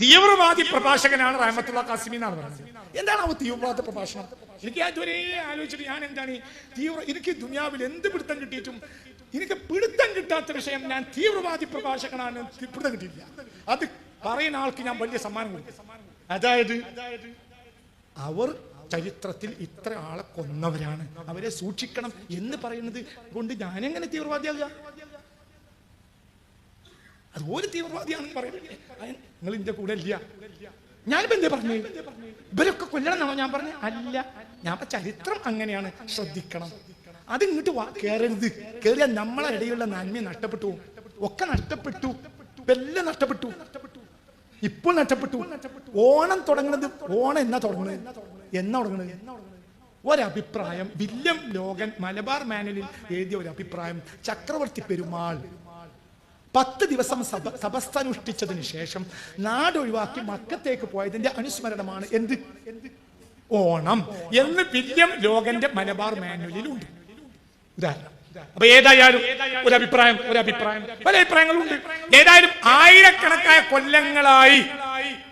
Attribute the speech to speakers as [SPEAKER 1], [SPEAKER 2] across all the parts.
[SPEAKER 1] തീവ്രവാദി പ്രഭാഷകനാണ് റഹമത്തുള്ള കാസിമി എന്നാണ് പറയുന്നത്. എന്താണ് അവ തീവ്രവാദ പ്രഭാഷണം? എനിക്ക് അതുവരെ ആലോചിച്ചിട്ട് ഞാൻ എന്താണ് തീവ്ര എനിക്ക് ദുനിയാവിൽ എന്ത് പിടുത്തം കിട്ടിയിട്ടും എനിക്ക് പിടുത്തം കിട്ടാത്ത വിഷയം ഞാൻ തീവ്രവാദി പ്രഭാഷകനാണ് പിടുത്തം കിട്ടിയില്ല അത് പറയുന്ന ആൾക്ക് ഞാൻ വലിയ സമ്മാനം കൊടുക്കും. അതായത് അവർ ചരിത്രത്തിൽ ഇത്ര ആളെ കൊന്നവരാണ്. അവരെ സൂക്ഷിക്കണം എന്ന് പറയുന്നത് കൊണ്ട് ഞാനെങ്ങനെ തീവ്രവാദിയാകുക അത് ഒരു തീവ്രവാദിയാണെന്ന് പറയുന്നത് നിങ്ങൾ ഇന്ത്യ കൂടെ ഇല്ല. ഞാനിപ്പോ എന്തേ പറഞ്ഞു? ഇവരൊക്കെ കൊല്ലണം എന്നാണോ ഞാൻ പറഞ്ഞു? അല്ല. ഞാൻ ചരിത്രം അങ്ങനെയാണ്. ശ്രദ്ധിക്കണം. അത് ഇങ്ങോട്ട് കയറരുത് കയറിയാൽ നമ്മളെ ഇടയിലുള്ള നന്മ നഷ്ടപ്പെട്ടു. ഒക്കെ നഷ്ടപ്പെട്ടു. എല്ലാം നഷ്ടപ്പെട്ടു. ഇപ്പോൾ നഷ്ടപ്പെട്ടു. ഓണം തുടങ്ങുന്നത് ഓണം എന്നാ തുടങ്ങുന്നത് എന്നാ തുടങ്ങുന്നത് ഒരഭിപ്രായം. വില്യം ലോകൻ മലബാർ മാനലിൽ എഴുതിയ ഒരു അഭിപ്രായം ചക്രവർത്തി പെരുമാൾ. പത്ത് ദിവസം സഭ സഭസ്ഥനുഷ്ഠിച്ചതിന് ശേഷം നാടൊഴിവാക്കി മക്കത്തേക്ക് പോയതിന്റെ അനുസ്മരണമാണ് എന്ത്? ഓണം. എന്ന് വില്യം ലോകന്റെ മലബാർ മാനുവലിലുണ്ട്. ഉദാഹരണം. അപ്പൊ ഏതായാലും ഒരു അഭിപ്രായം ഒരു അഭിപ്രായം. പല അഭിപ്രായങ്ങളുണ്ട്. ഏതായാലും ആയിരക്കണക്കായ കൊല്ലങ്ങളായി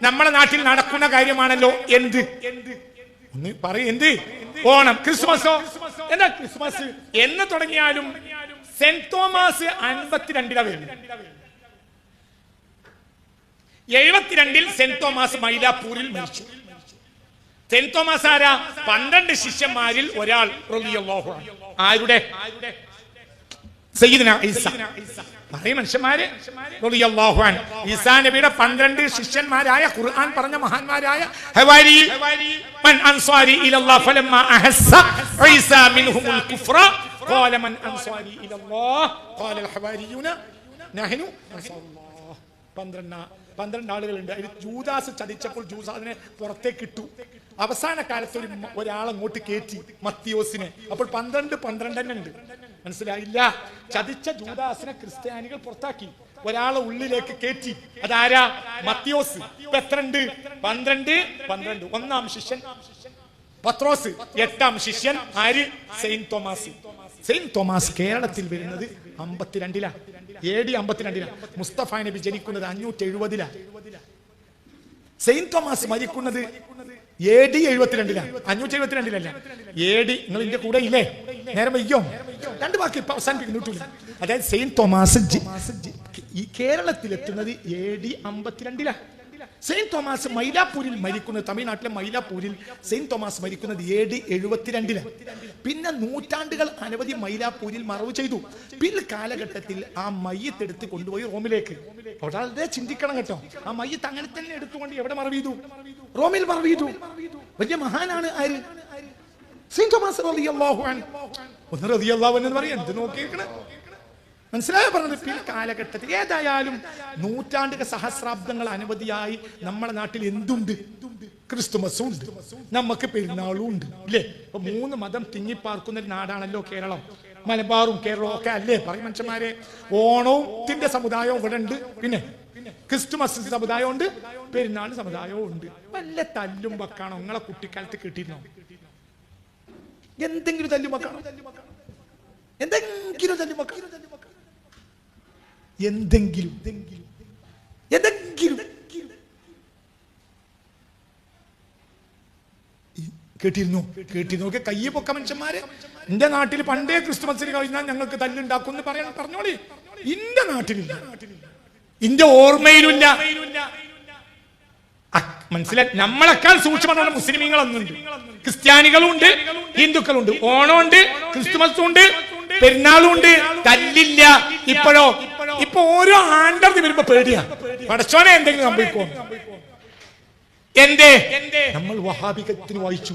[SPEAKER 1] നമ്മുടെ നാട്ടിൽ നടക്കുന്ന കാര്യമാണല്ലോ എന്ത്? ഒന്ന് പറയും എന്ത്? ഓണം ക്രിസ്മസോ? എന്താ ക്രിസ്മസ് എന്ന് തുടങ്ങിയാലും സെന്റ് തോമസ് അൻപത്തിരണ്ടിലാ വരുന്നത്. എഴുപത്തിരണ്ടിൽ സെന്റ് തോമസ് മൈലാപ്പൂരിൽ മരിച്ചു. സെന്റ് തോമസ് ആരാ? പന്ത്രണ്ട് ശിഷ്യന്മാരിൽ ഒരാൾ. ആരുടെ? സയ്യിദ്ന ഈസ. പറയും മനുഷ്യന്മാര്. ഈസാ നബിയുടെ പന്ത്രണ്ട് ശിഷ്യന്മാരായ ഖുർആൻ പറഞ്ഞ മഹാന്മാരായ ഹവാരി മൻ അൻസാരി ഇലല്ലാഹ് ഫലമ്മ അഹസ്സ ഈസാ മിൻഹുമുൽ കുഫ്ര ഖാല മൻ അൻസാരി ഇലല്ലാഹ് ഖാല അൽ ഹവാരിയൂന നഹ്നു അൻസാറുല്ലാഹ് പന്ത്രണ്ട് പന്ത്രണ്ട് ആളുകളുണ്ട്. അതിൽ ജൂദാസ് ചതിച്ചപ്പോൾ ജൂസ് അതിനെ പുറത്തേക്ക് ഇട്ടു. അവസാന കാലത്ത് ഒരു ഒരാളങ്ങോട്ട് കയറ്റി മത്തിയോസിനെ. അപ്പോൾ പന്ത്രണ്ട് പന്ത്രണ്ട് തന്നെ ഉണ്ട് മനസ്സിലായില്ല? ചതിച്ച ജൂദാസിനെ ക്രിസ്ത്യാനികൾ പുറത്താക്കി. ഒരാളെ ഉള്ളിലേക്ക് കയറ്റി അതാരാ? മത്തിയോസ്. എത്രണ്ട്? പന്ത്രണ്ട്? പന്ത്രണ്ട്. ഒന്നാം ശിഷ്യൻ. പത്രോസ്. എട്ടാം ശിഷ്യൻ. ആര്? Saint Thomas. സെയിന്റ് തോമസ് കേരളത്തിൽ വരുന്നത് അമ്പത്തിരണ്ടിലാ. എ ഡി അമ്പത്തിരണ്ടിലാ. മുസ്തഫ നബി ജനിക്കുന്നത് അഞ്ഞൂറ്റി എഴുപതിലാ സെയിന്റ് തോമസ് മരിക്കുന്നത് എ ഡി എഴുപത്തിരണ്ടിലാണ് അഞ്ഞൂറ്റി എഴുപത്തിരണ്ടിലല്ല എ ഡി നിങ്ങൾ ഇതിന്റെ കൂടെ ഇല്ലേ? നേരം വയ്യോ രണ്ട് വാക്ക് ഇപ്പൊ അവസാനിപ്പിക്കുന്നു അതായത് സെയിന്റ് തോമസ് ഈ കേരളത്തിലെത്തുന്നത് എ ഡി അമ്പത്തിരണ്ടിലാ. സെയിന്റ് തോമസ് മൈലാപ്പൂരിൽ മരിക്കുന്നത് തമിഴ്നാട്ടിലെ മൈലാപ്പൂരിൽ സെയിന്റ് തോമസ് മരിക്കുന്നത് എ ഡി എഴുപത്തിരണ്ടിലാണ് പിന്നെ നൂറ്റാണ്ടുകൾ അനവധി മൈലാപ്പൂരിൽ മറവ് ചെയ്തു. പിൽക്കാലഘട്ടത്തിൽ ആ മയ്യത്തെടുത്ത് കൊണ്ടുപോയി റോമിലേക്ക്. വളരെ ചിന്തിക്കണം കേട്ടോ. ആ മയ്യത്ത് അങ്ങനെ തന്നെ എടുത്തുകൊണ്ട് എവിടെ മറവ് ചെയ്തു? റോമിൽ മറവ് ചെയ്തു. വലിയ മഹാനാണ് ആര്? സെയിന്റ് തോമസ് റളിയല്ലാഹു അൻഹു. ഒന്ന് റളിയല്ലാഹു അൻഹു എന്ന് പറയാം. എന്ത് നോക്കിയിരിക്കണേ? മനസ്സിലായോ പറഞ്ഞത്? പിൽ കാലഘട്ടത്തിൽ ഏതായാലും നൂറ്റാണ്ടുക സഹസ്രാബ്ദങ്ങൾ അനവധിയായി നമ്മുടെ നാട്ടിൽ എന്തുണ്ട്? ക്രിസ്തുമസും ഉണ്ട്. നമുക്ക് പെരുന്നാളും ഉണ്ട് ഇല്ലേ? ഇപ്പൊ മൂന്ന് മതം തിങ്ങിപ്പാർക്കുന്ന ഒരു നാടാണല്ലോ കേരളം. മലബാറും കേരളവും ഒക്കെ അല്ലേ? പറയും മനുഷ്യന്മാരെ. ഓണത്തിന്റെ സമുദായവും ഇവിടെ ഉണ്ട്. പിന്നെ ക്രിസ്തുമസ് സമുദായം ഉണ്ട് പെരുന്നാൾ സമുദായവും ഉണ്ട്. വല്ല തല്ലും വക്കാണോ? നിങ്ങളെ കുട്ടിക്കാലത്ത് കിട്ടിയിരുന്നോ? എന്തെങ്കിലും തല്ലും വക്കാണോ? എന്തെങ്കിലും തല്ലും വെക്കാണോ? എന്തെങ്കിലും എന്തെങ്കിലും. കേട്ടിരുന്നു കേട്ടിരുന്നു. ഒക്കെ കയ്യെ പൊക്ക മനുഷ്യന്മാരെ. എന്റെ നാട്ടിൽ പണ്ടേ ക്രിസ്തുമസിന് കഴിഞ്ഞാൽ ഞങ്ങൾക്ക് തല്ലുണ്ടാക്കും എന്ന് പറയാൻ പറഞ്ഞോളി. ഇന്റെ നാട്ടിലില്ല. ഇന്റെ ഓർമ്മയിലില്ല. മനസ്സിലായി നമ്മളെക്കാൾ സൂക്ഷ്മമാണ് ഉണ്ട് ഹിന്ദുക്കളുണ്ട്. ഓണമുണ്ട് ക്രിസ്തുമസും ഉണ്ട് പെരുന്നാളും ഉണ്ട് തല്ലില്ല. ഇപ്പോഴോ ഇപ്പൊ ഓരോ ആണ്ടർന്ന് വരുമ്പോ പേടിയാ. പടച്ചോനെ എന്തെങ്കിലും സംഭവിക്കോ എന്തേ? നമ്മൾ വഹാബികത്തിന് വായിച്ചു.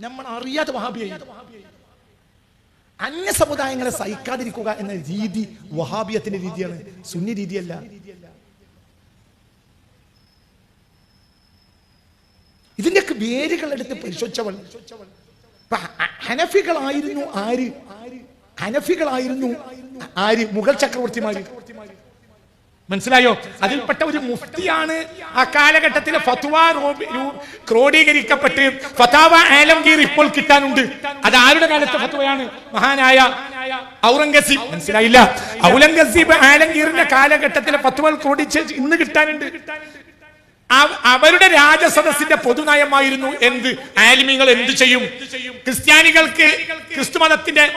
[SPEAKER 1] നമ്മൾ അറിയാതെ വഹാബിയായി. അന്യ സമുദായങ്ങളെ സഹിക്കാതിരിക്കുക എന്ന രീതി വഹാബിയത്തിന്റെ രീതിയാണ്. സുന്നി രീതിയല്ല. ഇതിന്റെയൊക്കെ വേരുകൾ എടുത്ത് പരിശോധിച്ചവൾ. ഹനഫികളായിരുന്നു ആര് ഹനഫികളായിരുന്നു ആര്? ഹനഫികളായിരുന്നു ആര്? മുഗൾ ചക്രവർത്തിമാര്. മനസ്സിലായോ? അതിൽപ്പെട്ട ഒരു മുഫ്തിയാണ് ആ കാലഘട്ടത്തിലെ ഫത്വ ക്രോഡീകരിക്കപ്പെട്ട് ഫതാവ ആലംഗീർ ഇപ്പോൾ കിട്ടാനുണ്ട്. അത് ആരുടെ കാലത്തെ ഫത്വയാണ്? മഹാനായ ഔറംഗസീബ്. മനസ്സിലായില്ല? ഔറംഗസീബ് ആലംഗീറിന്റെ കാലഘട്ടത്തിലെ ഫത്വ ക്രോഡീകരിച്ച് ഇന്ന് കിട്ടാനുണ്ട്. അവരുടെ രാജസദസ്സിന്റെ പൊതുനയമായിരുന്നു എന്ത്? ആലിമ്യങ്ങൾ എന്ത് ചെയ്യും? ക്രിസ്ത്യാനികൾക്ക് ക്രിസ്തു മതത്തിന്റെ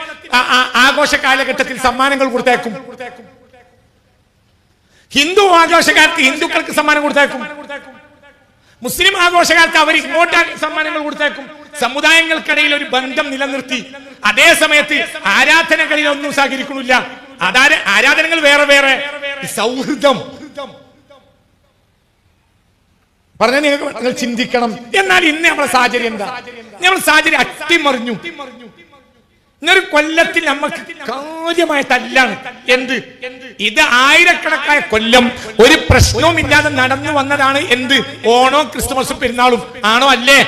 [SPEAKER 1] ആഘോഷ കാലഘട്ടത്തിൽ സമ്മാനങ്ങൾ കൊടുത്തേക്കും. ഹിന്ദു ആഘോഷക്കാർക്ക് ഹിന്ദുക്കൾക്ക് സമ്മാനം കൊടുത്തേക്കും. മുസ്ലിം ആഘോഷകാർക്ക് അവർ ഇങ്ങോട്ട് സമ്മാനങ്ങൾ കൊടുത്തേക്കും. സമുദായങ്ങൾക്കിടയിൽ ഒരു ബന്ധം നിലനിർത്തി. അതേ സമയത്ത് ആരാധനകളിൽ ഒന്നും സഹകരിക്കണില്ല അതാര ആരാധനകൾ വേറെ വേറെ. സൗഹൃദം. പറഞ്ഞ നിങ്ങൾക്ക് നിങ്ങൾ ചിന്തിക്കണം. എന്നാൽ ഇന്ന് നമ്മുടെ സാഹചര്യം എന്താ? നമ്മൾ സാഹചര്യം അട്ടിമറിഞ്ഞു. ഇന്നൊരു കൊല്ലത്തിൽ നമുക്ക് കാര്യമായ തല്ലാണ് എന്ത്? ഇത് ആയിരക്കണക്കായ കൊല്ലം ഒരു പ്രശ്നവും ഇല്ലാതെ നടന്നു വന്നതാണ് എന്ത്? ഓണോ ക്രിസ്തുമസും പെരുന്നാളും. ആണോ അല്ലേ?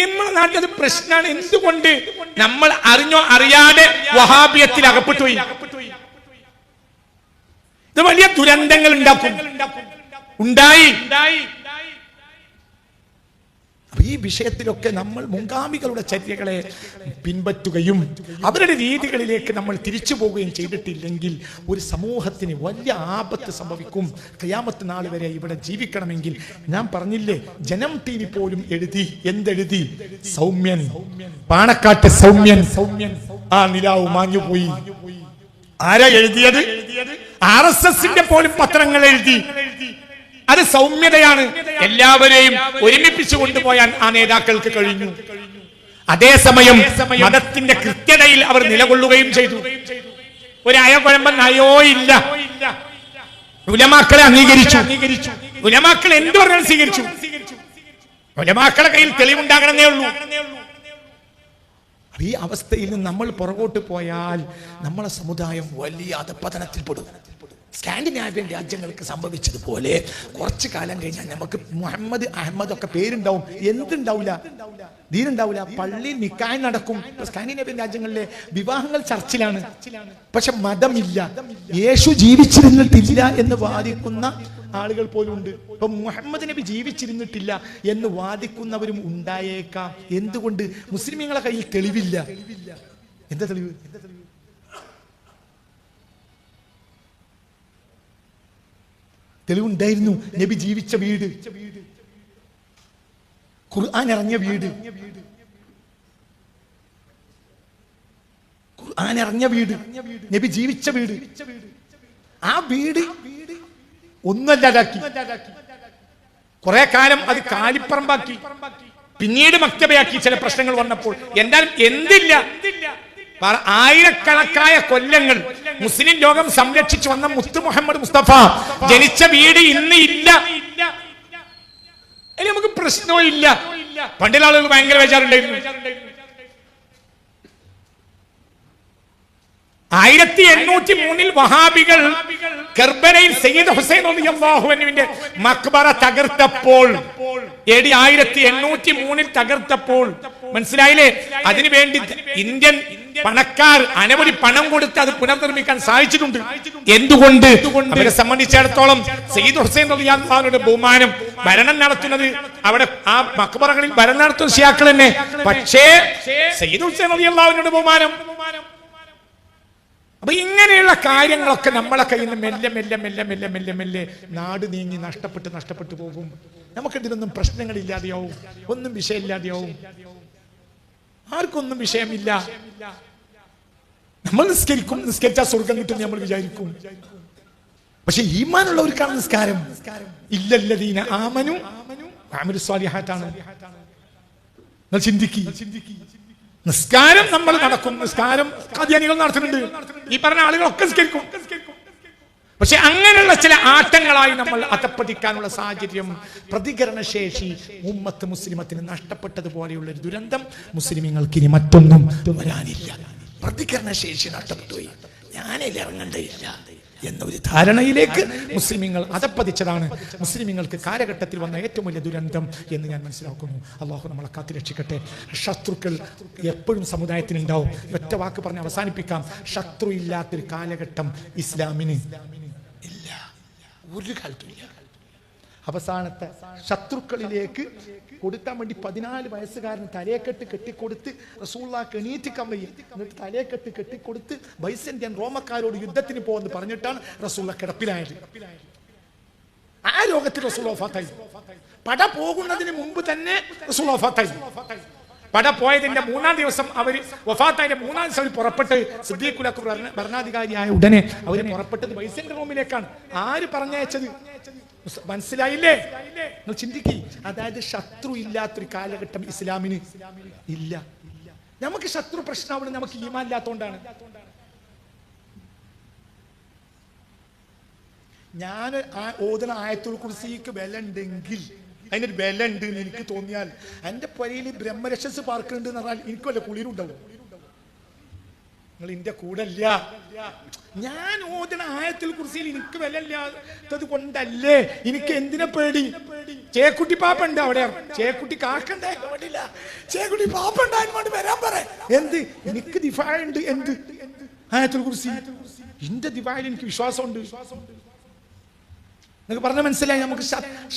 [SPEAKER 1] നമ്മുടെ നാട്ടിൽ അത് പ്രശ്നമാണ്. എന്തുകൊണ്ട്? നമ്മൾ അറിഞ്ഞോ അറിയാതെ വഹാബിയത്തിൽ അകപ്പെട്ടു പോയി ഇത് വലിയ ദുരന്തങ്ങൾ ഉണ്ടാക്കും. ഉണ്ടായി. അപ്പൊ ഈ വിഷയത്തിലൊക്കെ നമ്മൾ മുങ്കാമികളുടെ ചര്യകളെ പിൻപറ്റുകയും അവരുടെ രീതികളിലേക്ക് നമ്മൾ തിരിച്ചു പോവുകയും ചെയ്തിട്ടില്ലെങ്കിൽ ഒരു സമൂഹത്തിന് വലിയ ആപത്ത് സംഭവിക്കും. കയാമത്ത് നാൾ വരെ ഇവിടെ ജീവിക്കണമെങ്കിൽ ഞാൻ പറഞ്ഞില്ലേ ജനം ടി വി പോലും എഴുതി എന്തെഴുതി? സൗമ്യൻ. പാണക്കാട്ട് സൗമ്യൻ. സൗമ്യൻ ആ നിലാവ് മാഞ്ഞുപോയി ആരാ എഴുതിയത്? ആർ എസ് എസിന്റെ പോലും പത്രങ്ങൾ എഴുതി. അത് സൗമ്യതയാണ്. എല്ലാവരെയും ഒരുമിപ്പിച്ചു കൊണ്ടുപോയാൻ ആ നേതാക്കൾക്ക് കഴിഞ്ഞു. അതേസമയം മതത്തിന്റെ കൃത്യതയിൽ അവർ നിലകൊള്ളുകയും ചെയ്തു. ഒരു അയകുഴമ്പൻ നയോ ഇല്ല. ഉലമാക്കളെ അംഗീകരിച്ചു. അംഗീകരിച്ചു. ഉലമാക്കൾ എന്ത് പറഞ്ഞാൽ സ്വീകരിച്ചു. ഉലമാക്കളെ കയ്യിൽ തെളിവുണ്ടാകണമെന്നേ ഉള്ളൂ. ഈ അവസ്ഥയിൽ നിന്ന് നമ്മൾ പുറകോട്ട് പോയാൽ നമ്മളെ സമുദായം വലിയ അധപതനത്തിൽപ്പെടും. സ്കാൻഡിനാവിയൻ രാജ്യങ്ങൾക്ക് സംഭവിച്ചതുപോലെ കുറച്ച് കാലം കഴിഞ്ഞാൽ നമുക്ക് മുഹമ്മദ് അഹമ്മദ് ഒക്കെ പേരുണ്ടാവും. എന്തുണ്ടാവില്ല ദീനുണ്ടാവില്ല പള്ളി നിക്കാൻ നടക്കും. സ്കാൻഡിനാവിയൻ രാജ്യങ്ങളിലെ വിവാഹങ്ങൾ ചർച്ചിലാണ്. പക്ഷെ മതമില്ല. യേശു ജീവിച്ചിരുന്നിട്ടില്ല എന്ന് വാദിക്കുന്ന ആളുകൾ പോലും ഉണ്ട്. ഇപ്പൊ മുഹമ്മദ് നബി ജീവിച്ചിരുന്നിട്ടില്ല എന്ന് വാദിക്കുന്നവരും ഉണ്ടായേക്കാം. എന്തുകൊണ്ട്? മുസ്ലിമീങ്ങളെ കയ്യിൽ തെളിവില്ല. എന്താ തെളിവ് എന്താ തെളിവ്? തെളിവുണ്ടായിരുന്നു. നബി ജീവിച്ച വീട്. ഖുർആൻ ഇറങ്ങിയ വീട്. ഖുർആൻ ഇറങ്ങിയ വീട്. നബി ജീവിച്ച വീട്. ആ വീട് ഒന്നല്ലാതാക്കി. കുറെ കാലം അത് കാലിപ്പറമ്പാക്കി. പിന്നീട് മക്തബയാക്കി ചില പ്രശ്നങ്ങൾ വന്നപ്പോൾ. എന്തായാലും എന്തില്ല? ആയിരക്കണക്കായ കൊല്ലങ്ങൾ മുസ്ലിം ലോകം സംരക്ഷിച്ചു വന്ന മുത്തു മുഹമ്മദ് മുസ്തഫ ജനിച്ച വീട് ഇന്ന് ഇല്ല. നമുക്ക് പ്രശ്നവും ഇല്ല. പണ്ടിലെ ആളുകൾ ഭയങ്കര വിചാറുണ്ടായിരുന്നു ആയിരത്തി എണ്ണൂറ്റി മൂന്നിൽ വഹാബികൾ കർബനയിൽ സയ്യിദ് ഹുസൈൻ അള്ളാഹുവിന്റെ മക്ബറ തകർത്തപ്പോൾ. എ ഡി ആയിരത്തി എണ്ണൂറ്റി മൂന്നിൽ തകർത്തപ്പോൾ. മനസ്സിലായില്ലേ? അതിനുവേണ്ടി ഇന്ത്യൻ പണക്കാർ അനവധി പണം കൊടുത്ത് അത് പുനർനിർമ്മിക്കാൻ സാധിച്ചിട്ടുണ്ട്. എന്തുകൊണ്ട്? അവരെ സംബന്ധിച്ചിടത്തോളം സയ്യിദ് ഹുസൈൻ അള്ളാഹുവിന്റെ ബഹുമാനം ഭരണം നടത്തുന്നത് അവിടെ ആ മക്ബറകളിൽ ഭരണം നടത്തുന്ന ഷിയാക്കൾ തന്നെ. പക്ഷേ സയ്യിദ് ഹുസൈൻ അള്ളാഹുവിന്റെ ബഹുമാനം അപ്പൊ ഇങ്ങനെയുള്ള കാര്യങ്ങളൊക്കെ നമ്മളെ കയ്യിൽ നിന്ന് മെല്ലെ മെല്ലെ മെല്ലെ മെല്ലെ മെല്ലെ മെല്ലെ നാട് നീങ്ങി നഷ്ടപ്പെട്ട് നഷ്ടപ്പെട്ടു പോകും. നമുക്കിതിനൊന്നും പ്രശ്നങ്ങളില്ലാതെയാവും. ഒന്നും വിഷയമില്ലാതെയാവും. ആർക്കൊന്നും വിഷയമില്ല. നമ്മൾ നിസ്കരിക്കും നിസ്കരിച്ചാൽ സ്വർഗം കിട്ടും നമ്മൾ വിചാരിക്കും. പക്ഷെ ഈമാനുള്ളവർക്കാണ് നിസ്കാരം. ഇല്ലല്ലതീന ആമനു ആമനു സ്വാലിഹാറ്റാണ് ചിന്തിക്കി. നിസ്കാരം നമ്മൾ നടക്കും. നിസ്കാരം കാദ്യാനികൾ നടത്തുന്നുണ്ട്. ഈ പറഞ്ഞ ആളുകളൊക്കെ നിസ്കരിക്കും. പക്ഷെ അങ്ങനെയുള്ള ചില ആട്ടങ്ങളായി നമ്മൾ അകപ്പതിക്കാനുള്ള സാഹചര്യം പ്രതികരണശേഷി ഉമ്മത്ത് മുസ്ലിമത്തിന് നഷ്ടപ്പെട്ടതുപോലെയുള്ള ഒരു ദുരന്തം മുസ്ലിമങ്ങൾക്ക് ഇനി മറ്റൊന്നും വരാനില്ല. പ്രതികരണശേഷി നഷ്ടപ്പെട്ടുപോയി ഞാനിൽ ഇറങ്ങേണ്ടയില്ല എന്നൊരു ധാരണയിലേക്ക് മുസ്ലിമീങ്ങൾ അതപ്പതിച്ചതാണ്. മുസ്ലിമീങ്ങൾക്ക് കാലഘട്ടത്തിൽ വന്ന ഏറ്റവും വലിയ ദുരന്തം എന്ന് ഞാൻ മനസ്സിലാക്കുന്നു. അള്ളാഹു നമ്മളെ കാത്തു രക്ഷിക്കട്ടെ ശത്രുക്കൾ എപ്പോഴും സമുദായത്തിനുണ്ടാവും. ഒറ്റ വാക്ക് പറഞ്ഞ് അവസാനിപ്പിക്കാം. ശത്രു ഇല്ലാത്തൊരു കാലഘട്ടം ഇസ്ലാമിന് ഇല്ല. ഒരു കാലത്തും ഇല്ല. അവസാനത്തെ ശത്രുക്കളിലേക്ക് കൊടുക്കാൻ വേണ്ടി പതിനാല് വയസ്സുകാരൻ തലയെക്കെട്ട് കെട്ടിക്കൊടുത്ത് റസൂള്ളാക്ക് എണീറ്റ് കമ്മയിൽ എന്നിട്ട് തലയെക്കെട്ട് കെട്ടിക്കൊടുത്ത് ബൈസന്ത്യൻ റോമക്കാരോട് യുദ്ധത്തിന് പോകുമെന്ന് പറഞ്ഞിട്ടാണ് റസൂള്ള കിടപ്പിലായത്. ആ രോഗത്തിൽ പട പോകുന്നതിന് മുമ്പ് തന്നെ പട പോയതിന്റെ മൂന്നാം ദിവസം അവർ വഫാത്തായിന്റെ മൂന്നാം ദിവസം പുറപ്പെട്ട് സിദ്ദീഖുലക്ക് ഭരണ- ഭരണാധികാരിയായ ഉടനെ അവർ പുറപ്പെട്ടത് വൈസിന്റെ റൂമിലേക്കാണ്. ആര് പറഞ്ഞയച്ചത്? മനസ്സിലായില്ലേ? നിങ്ങൾ ചിന്തിക്കി. അതായത് ശത്രു ഇല്ലാത്തൊരു കാലഘട്ടം ഇസ്ലാമിന് ഇല്ല. നമുക്ക് ശത്രു പ്രശ്നമാവുന്നത് നമുക്ക് ഈമാൻ ഇല്ലാത്തോണ്ടാണ്. ഞാൻ ആ ഓതുന്ന ആയത്തുൽ കുർസിക്ക് വില ഉണ്ടെങ്കിൽ അതിനൊരു വില ഉണ്ട് എന്ന് എനിക്ക് തോന്നിയാൽ എന്റെ പുരയിൽ ബ്രഹ്മരക്ഷസ് പാർക്കുന്നുണ്ട് എന്ന് പറഞ്ഞാൽ എനിക്കല്ല കുളിരുണ്ടാവും. നിങ്ങൾ ഇന്റെ കൂടെ അല്ല ഞാൻ ഓതണ ആയത്തിൽ കുറിച്ച് എനിക്ക് വില ഇല്ലാത്തത് കൊണ്ടല്ലേ? എനിക്ക് എന്തിനെ പേടി? ചേക്കുട്ടി പാപ്പണ്ട് അവിടെ. ചേക്കുട്ടി കാക്കണ്ടേ? ചേക്കുട്ടി പാപ്പ ഉണ്ടായിട്ട് വരാൻ പറ. എന്ത്? എനിക്ക് ദിഫായുണ്ട്. എന്ത്? ആയത്തിൽ കുറിച്ച്. എന്റെ ദിഫായിൽ എനിക്ക് വിശ്വാസമുണ്ട്. നിങ്ങൾക്ക് പറഞ്ഞ മനസ്സിലായി? നമുക്ക്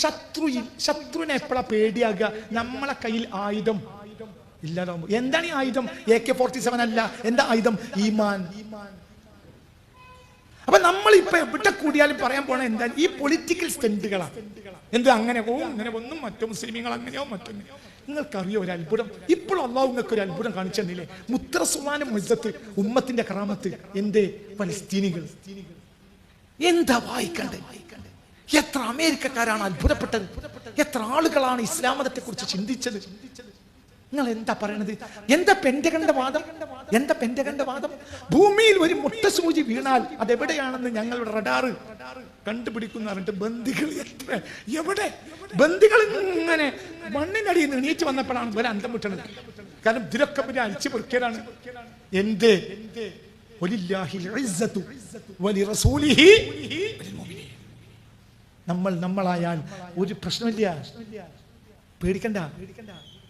[SPEAKER 1] ശത്രു ശത്രുവിനെ എപ്പോഴാ പേടിയാകുക? നമ്മളെ കയ്യിൽ ആയുധം. ഇല്ലാതാവുമ്പോ എന്താണ് ഈ ആയുധം? എ കെ ഫോർട്ടി സെവൻ അല്ല. എന്താ ആയുധം? ഈമാൻ. അപ്പൊ നമ്മൾ ഇപ്പൊ എവിടെ കൂടിയാലും പറയാൻ പോണ എന്താ ഈ പൊളിറ്റിക്കൽ സ്റ്റെൻഡുകളാണ് എന്ത് അങ്ങനെ ഓ അങ്ങനെ ഒന്നും മറ്റു മുസ്ലിമീങ്ങൾ അങ്ങനെയോ മറ്റൊന്നും നിങ്ങൾക്കറിയോ ഒരു അത്ഭുതം? ഇപ്പോഴും അള്ളാഹു നിങ്ങൾക്ക് ഒരു അത്ഭുതം കാണിച്ചു തന്നില്ലേ മുത്രസുമാനം മുജത്ത് ഉമ്മത്തിന്റെ കറാമത്ത്. എന്റെ പലസ്തീനികൾ എന്താ വായിക്കണ്ടേ? എത്ര അമേരിക്കക്കാരാണ് അത്ഭുതപ്പെട്ടത്? എത്ര ആളുകളാണ് ഇസ്ലാമതത്തെ കുറിച്ച് ചിന്തിച്ചത്? നിങ്ങൾ എന്താ പറയണത്? എന്താ പെന്റകണ്ട വാദം എന്താ പെന്റകണ്ട വാദം ഭൂമിയിൽ ഒരു മുട്ട സൂചി വീണാൽ അതെവിടെയാണെന്ന് ഞങ്ങളുടെ റഡാറ് കണ്ടുപിടിക്കുന്ന പറഞ്ഞിട്ട് ബന്ധികൾ എത്ര എവിടെ? ബന്ദികൾ ഇങ്ങനെ മണ്ണിനടിയിൽ നിന്ന് എണീറ്റ് വന്നപ്പോഴാണ് ഇവരെ അന്തം വിട്ടണത്. കാരണം ഇതിലൊക്കെ പിന്നെ അരിച്ചു പൊറുക്കിയതാണ്. എന്തേ. നമ്മൾ നമ്മളായാൽ ഒരു പ്രശ്നമില്ല. പേടിക്കണ്ട.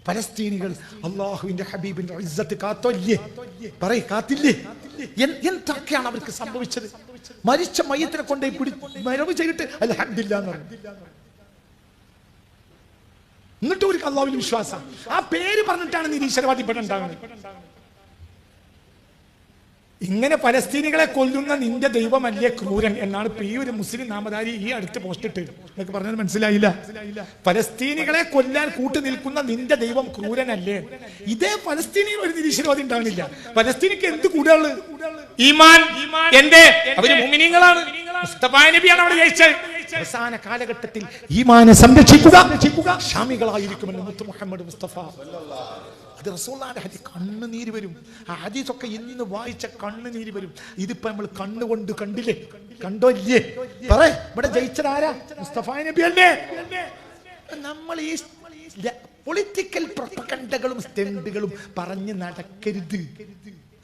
[SPEAKER 1] പലസ്തീനികൾ അള്ളാഹുവിന്റെ ഹബീബിന്റെ ഇസ്സത്ത് കാത്തോല്ലേ? പറയ് കാത്തില്ലേ? എന്തൊക്കെയാണ് അവർക്ക് സംഭവിച്ചത്? മരിച്ച മയ്യത്തിനെ കൊണ്ട് പിടി മരവ് ചെയ്തിട്ട് അൽഹംദില്ല എന്ന് എന്നിട്ട് ഒരു അള്ളാഹുവിന് വിശ്വാസം. ആ പേര് പറഞ്ഞിട്ടാണ് നിരീശ്വരവാദി ഇവിടെ ഇങ്ങനെ പലസ്തീനികളെ കൊല്ലുന്ന നിന്റെ ദൈവമല്ലേ ക്രൂരൻ എന്നാണ് ഇപ്പൊ ഈ ഒരു മുസ്ലിം നാമധാരി ഈ അടുത്ത് പോസ്റ്റ് ഇട്ട് നിങ്ങൾക്ക് പറഞ്ഞത് മനസ്സിലായില്ല. പലസ്തീനികളെ കൊല്ലാൻ കൂട്ടു നിൽക്കുന്ന നിന്റെ ദൈവം ക്രൂരനല്ലേ? ഇതേ പലസ്തീനികൾ ഒരു നിരീശ്വരവാദി ഉണ്ടാവുന്നില്ല പലസ്തീനിക്ക് എന്ത് കൂടുതൽ ഈമാൻ എന്റെ അവർ മുമിനിങ്ങളാണ്. മുസ്തഫ നബിയാണ് അവിടെ ജയിച്ചത്. അവസാന കാലഘട്ടത്തിൽ ഈമാനെ സംരക്ഷിക്കുക ഷാമികളായിരിക്കുമെന്ന് മുത്തു മുഹമ്മദ് മുസ്തഫ. അത് റസൂള്ളാന്റെ കണ്ണുനീര് വരും. ആ ഇന്ന് വായിച്ച കണ്ണുനീര് വരും. ഇതിപ്പോ നമ്മൾ കണ്ണുകൊണ്ട് കണ്ടില്ലേ? കണ്ടോ ഇല്ലേ? പറ ഇവിടെ ജയിച്ചത് മുസ്തഫ നബി അല്ലേ? നമ്മൾ ഈ പൊളിറ്റിക്കൽ പ്രൊപ്പകണ്ടകളും സ്റ്റെൻഡുകളും പറഞ്ഞ് നടക്കരുത്.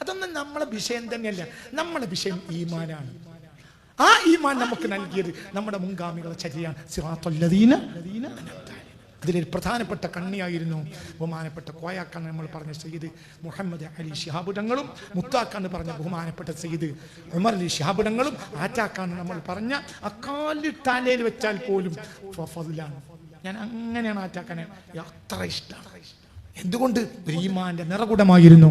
[SPEAKER 1] അതൊന്നും നമ്മളെ വിഷയം തന്നെയല്ല. നമ്മളെ വിഷയം ഈമാനാണ്. ആ ഈമാൻ നമുക്ക് നൽകിയത് നമ്മുടെ മുൻഗാമികളെ ചര്യയാണ്. സിറാത്തുല്ലദീന അതിലൊരു പ്രധാനപ്പെട്ട കണ്ണിയായിരുന്നു ബഹുമാനപ്പെട്ട കോയാക്കാൻ നമ്മൾ പറഞ്ഞ സയ്യിദ് മുഹമ്മദ് അലി ഷിഹാബുടങ്ങളും മുത്താക്കാന്ന് പറഞ്ഞ ബഹുമാനപ്പെട്ട സയ്യിദ് ഉമർ അലി ഷിഹാബുടങ്ങളും ആറ്റാക്കാന്ന് നമ്മൾ പറഞ്ഞ അക്കാലി തലയിൽ വെച്ചാൽ പോലും ഞാൻ അങ്ങനെയാണ് ആറ്റാക്കാനെ. അത്ര ഇഷ്ടമാണ് എന്തുകൊണ്ട്? ഭീമാന്റെ നിറകുടമായിരുന്നു.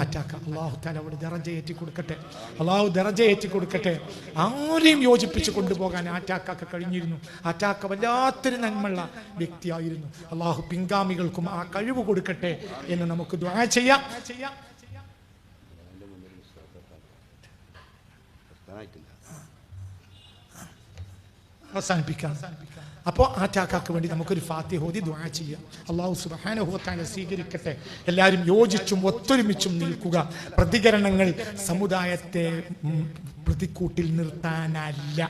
[SPEAKER 1] അറ്റാക്ക. അള്ളാഹു താല അവിടെ ദറജയേറ്റി കൊടുക്കട്ടെ. അള്ളാഹു ദറജയേറ്റി കൊടുക്കട്ടെ. ആരെയും യോജിപ്പിച്ച് കൊണ്ടുപോകാൻ ആറ്റാക്കൊക്കെ കഴിഞ്ഞിരുന്നു. അറ്റാക്ക വല്ലാത്തൊരു നന്മയുള്ള വ്യക്തിയായിരുന്നു. അള്ളാഹു പിൻഗാമികൾക്കും ആ കഴിവ് കൊടുക്കട്ടെ എന്ന് നമുക്ക് ദ്വാ ചെയ്യാം. അവസാനിപ്പിക്കാം. അപ്പോൾ ആ ചാക്കാക്ക് വേണ്ടി നമുക്കൊരു ഫാത്തിഹോദി ദ്വാ ചെയ്യാം. അള്ളാഹു സുബാനുഭവത്താലെ സ്വീകരിക്കട്ടെ. എല്ലാവരും യോജിച്ചും ഒത്തൊരുമിച്ചും നിൽക്കുക. പ്രതികരണങ്ങൾ സമുദായത്തെ പ്രതിക്കൂട്ടിൽ നിർത്താനല്ല.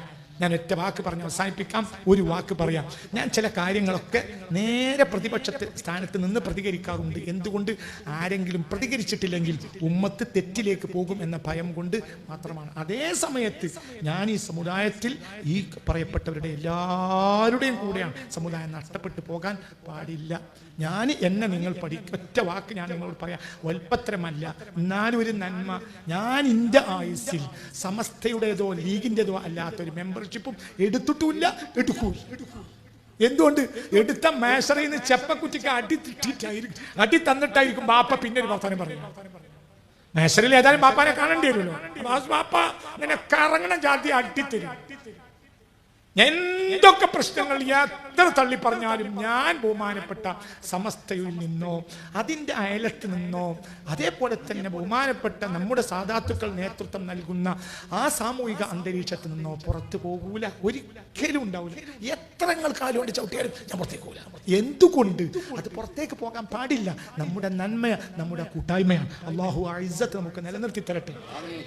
[SPEAKER 1] ഞാൻ ഒറ്റ വാക്ക് പറഞ്ഞ് അവസാനിപ്പിക്കാം. ഒരു വാക്ക് പറയാം. ഞാൻ ചില കാര്യങ്ങളൊക്കെ നേരെ പ്രതിപക്ഷത്തെ സ്ഥാനത്ത് നിന്ന് പ്രതികരിക്കാറുണ്ട്. എന്തുകൊണ്ട് ആരെങ്കിലും പ്രതികരിച്ചിട്ടില്ലെങ്കിൽ ഉമ്മത്ത് തെറ്റിലേക്ക് പോകും എന്ന ഭയം കൊണ്ട് മാത്രമാണ്. അതേ സമയത്ത് ഞാൻ ഈ സമുദായത്തിൽ ഈ പറയപ്പെട്ടവരുടെ എല്ലാവരുടെയും കൂടെയാണ്. സമുദായം നഷ്ടപ്പെട്ടു പോകാൻ പാടില്ല. ഞാൻ എന്നെ നിങ്ങൾ പഠിക്കും ഒറ്റ വാക്ക് ഞാൻ നിങ്ങളോട് പറയാം. വൽപ്പത്രമല്ല എന്നാലും ഒരു നന്മ. ഞാൻ എന്റെ ആയുസ്സിൽ സമസ്തയുടേതോ ലീഗിന്റെതോ അല്ലാത്ത ഒരു മെമ്പർഷിപ്പും എടുത്തിട്ടുമില്ല എടുക്കൂല. എന്തുകൊണ്ട്? എടുത്ത മേശറിൽ നിന്ന് ചെപ്പക്കുറ്റിക്ക് അടി തിട്ടിട്ടായിരിക്കും. അടി തന്നിട്ടായിരിക്കും ബാപ്പ പിന്നെ ഒരു വർത്തമാനം പറയുന്നത്. മേശറിൽ ഏതായാലും ബാപ്പാനെ കാണേണ്ടി വരുമല്ലോ. ബാപ്പ ഇങ്ങനെ കറങ്ങണ ജാതി അടിത്തരും. എന്തൊക്കെ പ്രശ്നങ്ങൾ എത്ര തള്ളി പറഞ്ഞാലും ഞാൻ ബഹുമാനപ്പെട്ട സമസ്തയിൽ നിന്നോ അതിന്റെ അയലത്ത് നിന്നോ അതേപോലെ തന്നെ ബഹുമാനപ്പെട്ട നമ്മുടെ സാധാത്തുക്കൾ നേതൃത്വം നൽകുന്ന ആ സാമൂഹിക അന്തരീക്ഷത്തിൽ നിന്നോ പുറത്തു പോകൂല. ഒരിക്കലും ഉണ്ടാവില്ല. എത്രങ്ങൾ കാലുകൊണ്ട് ചവിട്ടിയാലും ഞാൻ പുറത്തേക്ക് പോകില്ല എന്തുകൊണ്ട്? അത് പുറത്തേക്ക് പോകാൻ പാടില്ല. നമ്മുടെ നന്മ നമ്മുടെ കൂട്ടായ്മയാണ്. അള്ളാഹു ഇസ്സത്ത് നമുക്ക് നിലനിർത്തി തരട്ടെ.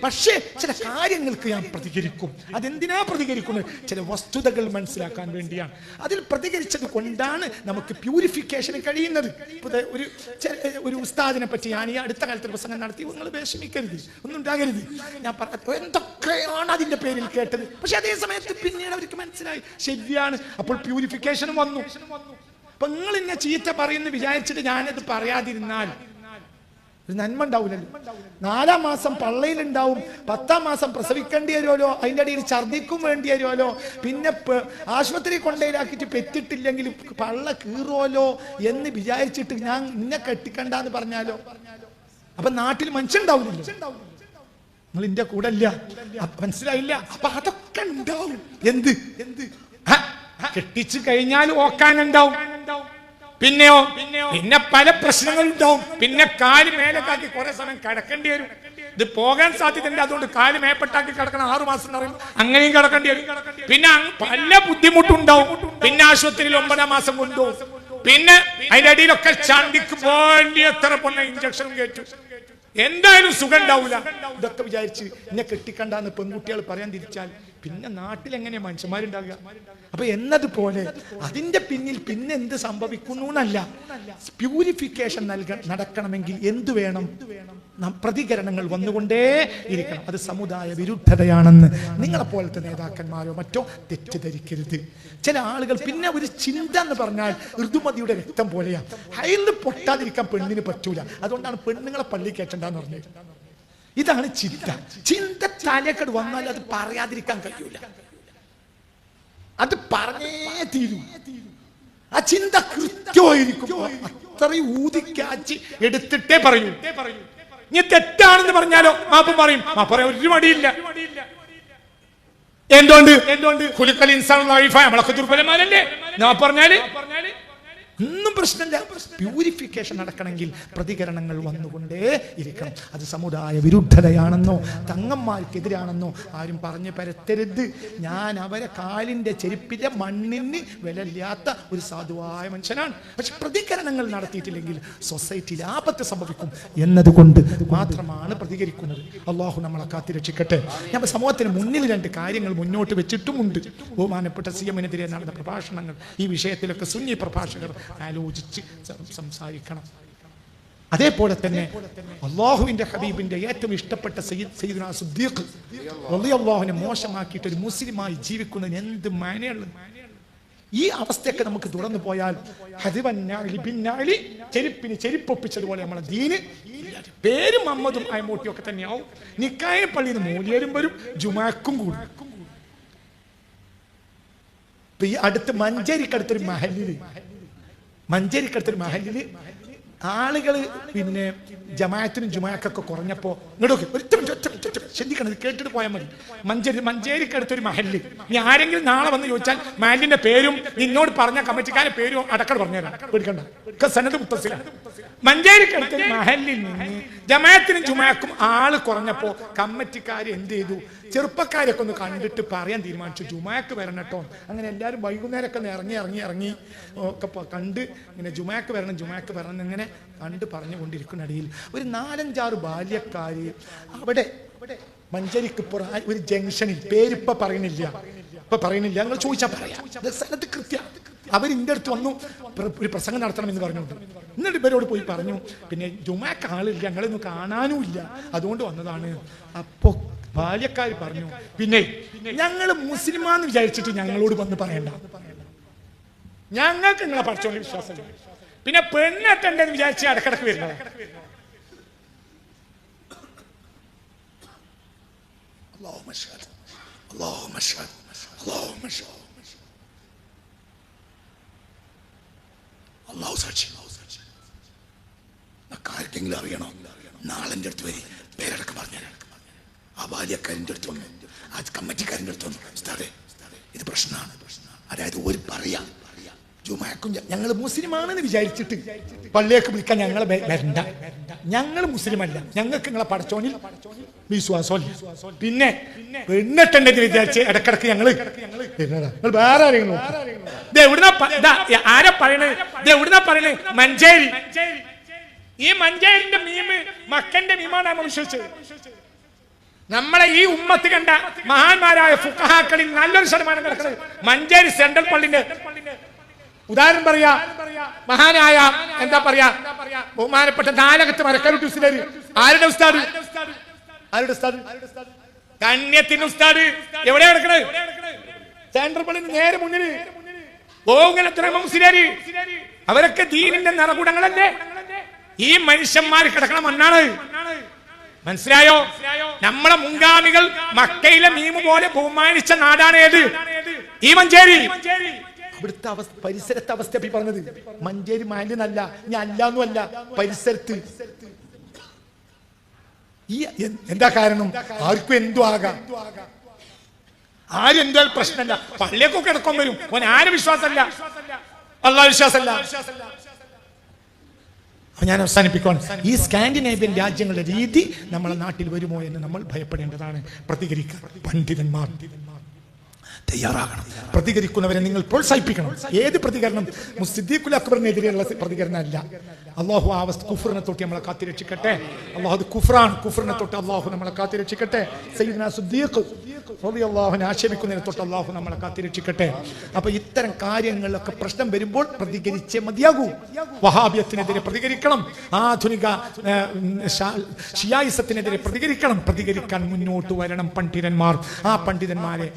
[SPEAKER 1] പക്ഷേ ചില കാര്യങ്ങൾക്ക് ഞാൻ പ്രതികരിക്കും. അതെന്തിനാ പ്രതികരിക്കുന്നത്? ചില വസ്തുതകൾ മനസ്സിലാക്കാൻ വേണ്ടിയാണ്. അതിൽ പ്രതികരിച്ചത് കൊണ്ടാണ് നമുക്ക് പ്യൂരിഫിക്കേഷന് കഴിയുന്നത്. ഒരു ഒരു ഉസ്താദിനെ പറ്റി ഞാൻ ഈ അടുത്ത കാലത്ത് പ്രസംഗം നടത്തി നിങ്ങൾ വിഷമിക്കരുത് ഒന്നും ഉണ്ടാകരുത്. ഞാൻ പറഞ്ഞു എന്തൊക്കെയാണ് അതിന്റെ പേരിൽ കേട്ടത്? പക്ഷെ അതേ സമയത്ത് പിന്നീട് അവർക്ക് മനസ്സിലായി. ശരിയാണ്. അപ്പോൾ പ്യൂരിഫിക്കേഷനും വന്നു. അപ്പൊ നിങ്ങൾ ഇന്നെ ചീത്ത പറയുന്നു വിചാരിച്ചിട്ട് ഞാനത് പറയാതിരുന്നാൽ ഒരു നന്മ ഉണ്ടാവില്ലല്ലോ നാലാം മാസം പള്ളയിലുണ്ടാവും. പത്താം മാസം പ്രസവിക്കേണ്ടി വരുമല്ലോ. അതിന്റെ ഇടയിൽ ഛർദിക്കും വേണ്ടി വരുമല്ലോ. പിന്നെ ആശുപത്രി കൊണ്ടേലാക്കിയിട്ട് പെറ്റിട്ടില്ലെങ്കിൽ പള്ള കീറുമല്ലോ എന്ന് വിചാരിച്ചിട്ട് ഞാൻ ഇന്നെ കെട്ടിക്കണ്ടെന്ന് പറഞ്ഞാലോ? അപ്പൊ നാട്ടിൽ മനുഷ്യണ്ടാവില്ലല്ലോ നിങ്ങൾ ഇന്റെ കൂടെ ഇല്ല മനസ്സിലായില്ല. അപ്പൊ അതൊക്കെ ഉണ്ടാവും. എന്ത്? എന്ത്? കെട്ടിച്ചു കഴിഞ്ഞാൽ ഓക്കാനുണ്ടാവും. പിന്നെയോ? പിന്നെ പല പ്രശ്നങ്ങളുണ്ടാവും. പിന്നെ കാൽ മേലക്കാക്കി കുറെ സമയം കിടക്കേണ്ടി വരും. ഇത് പോകാൻ സാധ്യതയുണ്ട്. അതുകൊണ്ട് കാൽ മേപ്പെട്ടാക്കി കിടക്കണം. ആറു മാസം പറയും അങ്ങനെയും കിടക്കേണ്ടി വരും. പിന്നെ പല ബുദ്ധിമുട്ടുണ്ടാവും. പിന്നെ ആശുപത്രിയിൽ ഒമ്പതാം മാസം കൊണ്ടുപോകും. പിന്നെ അതിന്റെ അടിയിലൊക്കെ ചണ്ടിക്ക് വേണ്ടി എത്ര പൊണ്ണ ഇഞ്ചക്ഷൻ കയറ്റും. എന്തായാലും സുഖം ഉണ്ടാവില്ല ഇതൊക്കെ വിചാരിച്ച് എന്നെ കെട്ടിക്കണ്ടെന്ന് പെൺകുട്ടികൾ പറയാൻ തിരിച്ചാൽ പിന്നെ നാട്ടിൽ എങ്ങനെയാ മനുഷ്യന്മാരുണ്ടാകുക അപ്പൊ എന്നതുപോലെ അതിന്റെ പിന്നിൽ പിന്നെ എന്ത് സംഭവിക്കുന്നു എന്നല്ല. പ്യൂരിഫിക്കേഷൻ നൽക നടക്കണമെങ്കിൽ എന്തു വേണം? പ്രതികരണങ്ങൾ വന്നുകൊണ്ടേ ഇരിക്കണം. അത് സമുദായ വിരുദ്ധതയാണെന്ന് നിങ്ങളെപ്പോലത്തെ നേതാക്കന്മാരോ മറ്റോ തെറ്റിദ്ധരിക്കരുത്. ചില ആളുകൾ പിന്നെ ഒരു ചിന്ത എന്ന് പറഞ്ഞാൽ ഋതുമതിയുടെ രക്തം പോലെയാണ് നിന്ന് പൊട്ടാതിരിക്കാൻ പെണ്ണിന് പറ്റൂല. അതുകൊണ്ടാണ് പെണ്ണുങ്ങളെ പള്ളി കയറ്റണ്ടെന്ന് പറഞ്ഞത്. ഇതാണ് ചിന്ത. ചിന്ത തലക്കട് വന്നാൽ അത് പറയാതിരിക്കാൻ കഴിയൂല. അത് പറഞ്ഞേ തീരൂ. ആ ചിന്ത കൃത്യമായിരിക്കും അത്രയും ഊതിക്കാച്ചി എടുത്തിട്ടേ പറയൂ. ഇനി തെറ്റാണെന്ന് പറഞ്ഞാലോ മാപ്പ് പറയും. മാപ്പ് പറയാൻ ഒരു മടിയില്ല. എന്തുകൊണ്ട്? എന്തുകൊണ്ട്? കുലുക്കൽ ഇൻസാൻ നമ്മളൊക്കെ ദുർബലന്മാരല്ലേ? ഞാൻ പറഞ്ഞാൽ? ഒന്നും പ്രശ്നമില്ല. പ്യൂരിഫിക്കേഷൻ നടക്കണമെങ്കിൽ പ്രതികരണങ്ങൾ വന്നുകൊണ്ടേ ഇരിക്കണം. അത് സമുദായ വിരുദ്ധതയാണെന്നോ തങ്ങന്മാർക്കെതിരാണെന്നോ ആരും പറഞ്ഞു പരത്തരുത്. ഞാൻ അവരെ കാലിന്റെ ചെരുപ്പിലെ മണ്ണിന് വിലയില്ലാത്ത ഒരു സാധുവായ മനുഷ്യനാണ്. പക്ഷെ പ്രതികരണങ്ങൾ നടത്തിയിട്ടില്ലെങ്കിൽ സൊസൈറ്റി ആപത്ത് സംഭവിക്കും എന്നതുകൊണ്ട് മാത്രമാണ് പ്രതികരിക്കുന്നത്. അള്ളാഹു നമ്മളെ കാത്തിരക്ഷിക്കട്ടെ ഞാൻ സമൂഹത്തിന് മുന്നിൽ രണ്ട് കാര്യങ്ങൾ മുന്നോട്ട് വെച്ചിട്ടുമുണ്ട്. ബഹുമാനപ്പെട്ട സി എമ്മിനെതിരെ നടന്ന പ്രഭാഷണങ്ങൾ ഈ വിഷയത്തിലൊക്കെ സുന്നി പ്രഭാഷകർ ആലോചിച്ച് സംസാരിക്കണം. അതേപോലെ തന്നെ അള്ളാഹുവിന്റെ ഹബീബിന്റെ ഏറ്റവും ഇഷ്ടപ്പെട്ട സയ്യിദ് സയ്യിദ്ന സുദ്ദീഖ് അള്ളാഹുവിനെ മോശമാക്കിയിട്ട് ഒരു മുസ്ലിമായി ജീവിക്കുന്നതിന് എന്ത് മാനയുള്ളത് ഈ അവസ്ഥയൊക്കെ നമുക്ക് തുറന്നു പോയാൽ ഹദിവന്നാലി പിന്നാളി ചെരുപ്പിന് ചെരുപ്പൊപ്പിച്ചതുപോലെ നമ്മളെ ദീന്. പേരും അമ്മതും അയമൂട്ടിയും ഒക്കെ തന്നെയാവും. നിക്കായ പള്ളിയിൽ മൂലിയരും വരും ജുമാക്കും കൂടും. ഈ അടുത്ത് മഞ്ചേരിക്കടുത്തൊരു മഹലിൽ മഞ്ചേരിക്കടുത്തൊരു മഹലിൽ ആളുകൾ പിന്നെ ജമാഅത്തിനും ജുമാക്കൊക്കെ കുറഞ്ഞപ്പോ ഇങ്ങോട്ട് ഒറ്റ മിനിറ്റ്, ശ്രദ്ധിക്കണം കേട്ടിട്ട് പോയാൽ മതി. മഞ്ചേരി മഞ്ചേരിക്കടുത്തൊരു മഹൽ ഇനി ആരെങ്കിലും നാളെ വന്ന് ചോദിച്ചാൽ മഹലിന്റെ പേരും നിന്നോട് പറഞ്ഞ കമ്മിറ്റിക്കാരെ പേരും അടക്കം പറഞ്ഞുതരാം. പേടിക്കണ്ട. സന്നദ്ധ മുത്തസില. മഞ്ചേരിക്കടുത്തൊരു മഹലിൽ നിന്ന് ജമാഅത്തിനും ജുമാക്കും ആൾ കുറഞ്ഞപ്പോ കമ്മിറ്റിക്കാർ എന്ത് ചെയ്തു? ചെറുപ്പക്കാരൊക്കെ ഒന്ന് കണ്ടിട്ട് പറയാൻ തീരുമാനിച്ചു. ജുമാക്ക് വരണം കേട്ടോ. അങ്ങനെ എല്ലാവരും വൈകുന്നേരമൊക്കെ ഇറങ്ങി ഇറങ്ങി ഇറങ്ങി ഒക്കെ കണ്ട് ഇങ്ങനെ ജുമാക്ക് വരണം ജുമാക്ക് വരണം എന്നിങ്ങനെ കണ്ട് പറഞ്ഞുകൊണ്ടിരിക്കുന്നിടയിൽ ഒരു നാലഞ്ചാറ് ബാല്യക്കാർ അവിടെ മഞ്ചേരിക്ക് പുറ ഒരു ജംഗ്ഷനിൽ പേരിപ്പ പറയുന്നില്ല. ഇപ്പൊ പറയുന്നില്ല. നിങ്ങൾ ചോദിച്ചാൽ പറയാം. സ്ഥലത്ത് കൃത്യ. അവർ ഇന്റെ അടുത്ത് വന്നു ഒരു പ്രസംഗം നടത്തണം എന്ന് പറഞ്ഞുകൊണ്ട്. എന്നിട്ട് ഇവരോട് പോയി പറഞ്ഞു. പിന്നെ ജുമാക്ക് ആളില്ല. ഞങ്ങളൊന്നും കാണാനും ഇല്ല. അതുകൊണ്ട് വന്നതാണ്. അപ്പോ ബാല്യക്കാർ പറഞ്ഞു പിന്നെ ഞങ്ങൾ മുസ്ലിമാന്ന് വിചാരിച്ചിട്ട് ഞങ്ങളോട് വന്ന് പറയണ്ട. ഞങ്ങൾക്ക് നിങ്ങളെ പഠിച്ചോണ്ട് വിശ്വാസം പിന്നെ പെണ്ണെത്തണ്ടെന്ന് വിചാരിച്ച് ഇടക്കിടക്ക് വരുന്നത്. അള്ളാഹു അറിയണോ? നാളെ അടുത്ത് വരെ പേരടക്കം പറഞ്ഞു ആ ബാല്യക്കാരന്റെ അടുത്ത് വന്നു ആ കമ്മിറ്റിക്കാരന്റെ അടുത്ത് വന്നു ഉസ്താദേ ഇത് പ്രശ്നമാണ് അതായത് ഒരു പറയാം. ജുമാക്കും ഞങ്ങൾ മുസ്ലിമാണെന്ന് വിചാരിച്ചിട്ട് പള്ളിയൊക്കെ വിളിക്കാൻ ഞങ്ങൾ വരണ്ട. ഞങ്ങൾ മുസ്ലിം അല്ല ഞങ്ങൾക്ക് നിങ്ങളെ പടച്ചോനിൽ വിശ്വാസമല്ല. പിന്നെ പെണ്ണിട്ടുണ്ടെന്ന് വിചാരിച്ച് ഇടക്കിടക്ക് ഞങ്ങൾ? നിങ്ങൾ വേറെ ആരെങ്കിലും എവിടുന്നാ ആരാ പറയണേ? ഇത് എവിടുന്നാ പറയണേ? മഞ്ചേരി. ഈ മഞ്ചേരിന്റെ മീമ് മക്കന്റെ മീമാണ് നമ്മൾ വിശ്വസിച്ചത്. നമ്മളെ ഈ ഉമ്മത്ത് കണ്ട മഹാന്മാരായ ഫുക്കഹാക്കളിൽ നല്ലൊരു ശതമാനം കിടക്കുന്നത് മഞ്ചേരി സെൻട്രൽ പള്ളിന്റെ ഉദാഹരണം പറയാ മഹാനായ എന്താ പറയാ ബഹുമാനപ്പെട്ട നാലകത്ത് മരക്കരുട്ട് ഉസ്താദ് ആരുടെ ഉസ്താദ്? ആരുടെ ഉസ്താദ്? കണ്യത്തിന്റെ ഉസ്താദ്. എവിടെ കിടക്കണത് സെൻട്രൽ പള്ളിന് നേരെ മുന്നിൽ ഗോകുലത്തുറ മുസ്ലിയാര് അവരൊക്കെ ദീനിന്റെ നിറകുടങ്ങളല്ലേ ഈ മനുഷ്യന്മാർ കിടക്കണം മണ്ണാണ്. മനസ്സിലായോ? നമ്മളെ മുൻഗാമികൾ മക്കയിലെ മീമു പോലെ ബഹുമാനിച്ച നാടാണ് ഏത്? ഈ മഞ്ചേരി. അവിടുത്തെ അവസ്ഥ പരിസരത്തെ അവസ്ഥ പറഞ്ഞത്. മഞ്ചേരി മാലിനല്ല ഞാൻ അല്ലാന്നും അല്ല പരിസരത്ത്. ഈ എന്താ കാരണം? ആർക്കും എന്തോ ആകാം. ആരും എന്തോ പ്രശ്നമല്ല. പള്ളിയൊക്കെ കിടക്കാൻ വരും ഓൻ ആരും വിശ്വാസമല്ല. അള്ളാഹ് വിശ്വാസമല്ല. ഞാൻ അവസാനിപ്പിക്കുവാൻ ഈ സ്കാൻഡിനേവ്യൻ രാജ്യങ്ങളുടെ രീതി നമ്മളെ നാട്ടിൽ വരുമോ എന്ന് നമ്മൾ ഭയപ്പെടേണ്ടതാണ്. പ്രതികരിക്കുക പണ്ഡിതന്മാർ തയ്യാറാകണം. പ്രതികരിക്കുന്നവരെ നിങ്ങൾ പ്രോത്സാഹിപ്പിക്കണം. ഏത് പ്രതികരണം? സിദ്ദീഖുൽ അക്ബറിനെതിരെയുള്ള പ്രതികരണം അല്ല അള്ളാഹു ആ വസ്തു കുഫറിനെ തൊട്ട് നമ്മളെ കാത്തിരക്ഷിക്കട്ടെ. അള്ളാഹു അത് കുഫറാണ് കുഫറിനെ തൊട്ട് അള്ളാഹു നമ്മളെ കാത്തിരക്ഷിക്കട്ടെ. സയ്യിദ്ന സിദ്ദീഖ് അള്ളാഹുവിനെ ആക്ഷേപിക്കുന്നതിനെ തൊട്ട് അള്ളാഹു നമ്മളെ കാത്തിരക്ഷിക്കട്ടെ അപ്പൊ ഇത്തരം കാര്യങ്ങളിലൊക്കെ പ്രശ്നം വരുമ്പോൾ പ്രതികരിച്ചേ മതിയാകൂ. വഹാബിയത്തിനെതിരെ പ്രതികരിക്കണം. ആധുനിക ഷിയായിസത്തിനെതിരെ പ്രതികരിക്കണം. പ്രതികരിക്കാൻ മുന്നോട്ട് വരണം പണ്ഡിതന്മാർ. ആ പണ്ഡിതന്മാരെ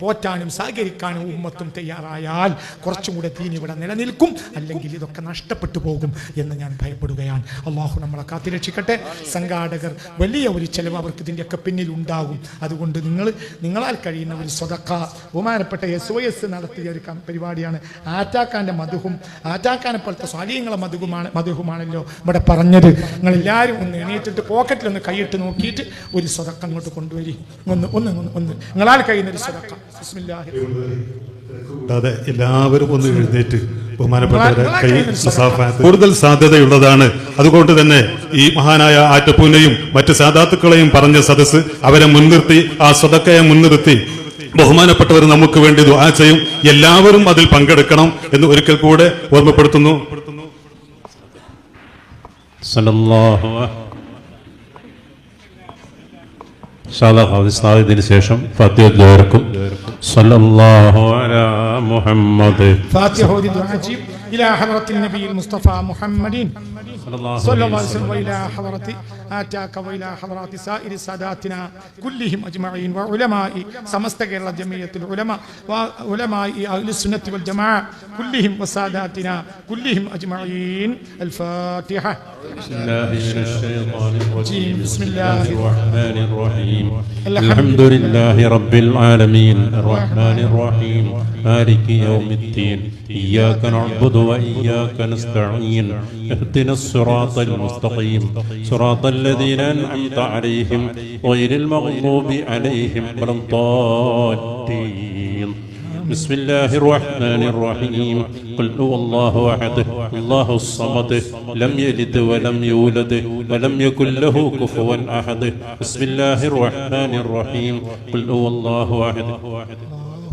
[SPEAKER 1] പോറ്റാനും സഹകരിക്കാനും ഉമ്മത്തും തയ്യാറായാൽ കുറച്ചും കൂടെ തീനി ഇവിടെ നിലനിൽക്കും. അല്ലെങ്കിൽ ഇതൊക്കെ നഷ്ടപ്പെട്ടു പോകും എന്ന് ഞാൻ ഭയപ്പെടുകയാണ്. അള്ളാഹു നമ്മളെ കാത്തിരക്ഷിക്കട്ടെ സംഘാടകർ വലിയ ഒരു ചെലവ് അവർക്ക് ഇതിന്റെയൊക്കെ പിന്നിൽ ഉണ്ടാകും അതുകൊണ്ട് നിങ്ങൾ നിങ്ങളാൽ കഴിയുന്ന ഒരു സ്വതക്ക. ബഹുമാനപ്പെട്ട എസ് ഒ എസ് നടത്തിയ ഒരു പരിപാടിയാണ്. ആറ്റാക്കാന്റെ മധുഹും ആറ്റാക്കാനെ പോലത്തെ സ്വാധീനങ്ങളെ മധുഹുമാണ് മധുഹുമാണല്ലോ ഇവിടെ പറഞ്ഞത്. നിങ്ങൾ എല്ലാവരും ഒന്ന് എണീറ്റിട്ട് പോക്കറ്റിൽ ഒന്ന് കൈയിട്ട് നോക്കിയിട്ട് ഒരു സ്വതക്ക അങ്ങോട്ട് കൊണ്ടുവരി. ഒന്ന് ഒന്ന് ഒന്ന് നിങ്ങളാൽ കഴിയുന്ന ഒരു സ്വതക്ക.
[SPEAKER 2] കൂടാതെ എല്ലാവരും ഒന്ന് എഴുന്നേറ്റ്.
[SPEAKER 3] കൂടുതൽ സാധ്യതയുള്ളതാണ്. അതുകൊണ്ട് തന്നെ ഈ മഹാനായ ആറ്റപ്പൂനെയും മറ്റ് സാധാത്തുക്കളെയും പറഞ്ഞ സദസ്സ് അവരെ മുൻനിർത്തി ആ സ്വതക്കയെ മുൻനിർത്തി ബഹുമാനപ്പെട്ടവർ നമുക്ക് വേണ്ടി ദുആ ചെയ്യും. എല്ലാവരും അതിൽ പങ്കെടുക്കണം എന്ന് ഒരിക്കൽ കൂടെ ഓർമ്മപ്പെടുത്തുന്നു.
[SPEAKER 4] സല്ലല്ലാഹു സാദിന് ശേഷം ഫത്യോദ്വർക്കും സല്ലല്ലാഹു അലാ മുഹമ്മദ്.
[SPEAKER 1] ഫാത്തിഹ إلى حضرة النبي المصطفى محمد صلى الله عليه وسلم. وإلى حضرة آتاك وإلى حضرات سائر ساداتنا كلهم أجمعين وعلماء سمست كيرള جمعية العلماء وعلماء أهل السنة والجماعة كلهم وساداتنا كلهم أجمعين. الفاتحة.
[SPEAKER 4] بسم الله من الشيطان الرجيم.
[SPEAKER 1] بسم الله.
[SPEAKER 4] الرحمن الرحيم.
[SPEAKER 1] الحمد
[SPEAKER 4] الحمد لله رب العالمين. الرحمن الرحيم. مالك يوم الدين. إياك نعبد وإياك نستعين اهدنا الصراط المستقيم. صراط الذين أنعمت عليهم غير المغضوب عليهم ولا الضالين. بسم الله الرحمن الرحيم. قل هو الله أحد الله الصمد. لم يلد ولم يولد ولم يكن له كفوا أحد. بسم الله الرحمن الرحيم. قل هو الله أحد.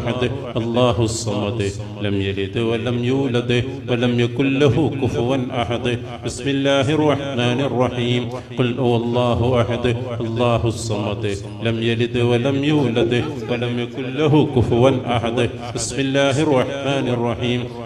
[SPEAKER 4] അഹദ് അല്ലാഹു സമദ് ലം യലിദ് വലം യൂലദ് വലം യകുൽ ലഹു കുഫുവൻ അഹദ്. ബിസ്മില്ലാഹിർ റഹ്മാനിർ റഹീം ഖുൽ ഹുവല്ലാഹു അഹദ് അല്ലാഹു സമദ് ലം യലിദ് വലം യൂലദ് വലം യകുൽ ലഹു കുഫുവൻ അഹദ്. ബിസ്മില്ലാഹിർ റഹ്മാനിർ റഹീം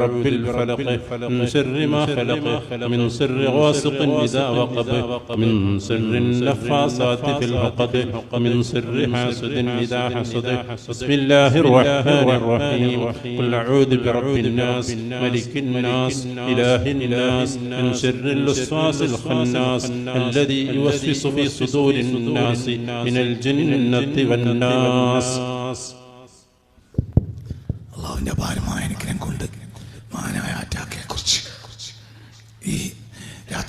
[SPEAKER 4] برب الفلق من شر ما خلق من شر غاسق إذا وقب من شر النفاثات في العقد من شر حاسد إذا حسد بسم الله الرحمن الرحيم قل أعوذ برب الناس ملك الناس إله الناس من شر الوسواس الخناس الذي يوسوس في صدور الناس من الجنة والناس
[SPEAKER 1] അള്ളാഹുവിന്റെ ഭാരമായ